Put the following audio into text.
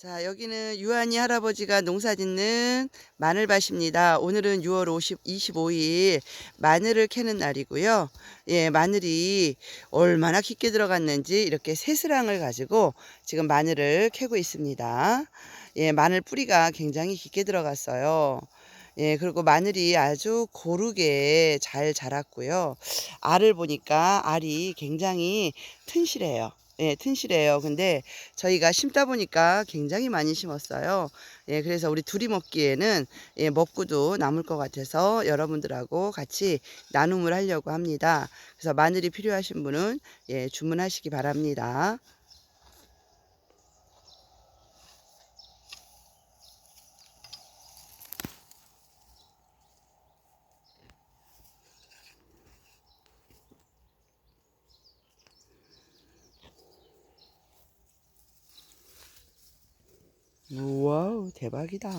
자, 여기는 유한이 할아버지가 농사 짓는 마늘밭입니다. 오늘은 6월 50, 25일 마늘을 캐는 날이고요. 예, 마늘이 얼마나 깊게 들어갔는지 이렇게 새스랑을 가지고 지금 마늘을 캐고 있습니다. 예, 마늘 뿌리가 굉장히 깊게 들어갔어요. 예, 그리고 마늘이 아주 고르게 잘 자랐고요. 알을 보니까 알이 굉장히 튼실해요. 예, 튼실해요. 근데 저희가 심다 보니까 굉장히 많이 심었어요. 예, 그래서 우리 둘이 먹기에는 예, 먹고도 남을 것 같아서 여러분들하고 같이 나눔을 하려고 합니다. 그래서 마늘이 필요하신 분은 예, 주문하시기 바랍니다. 와우, 대박이다.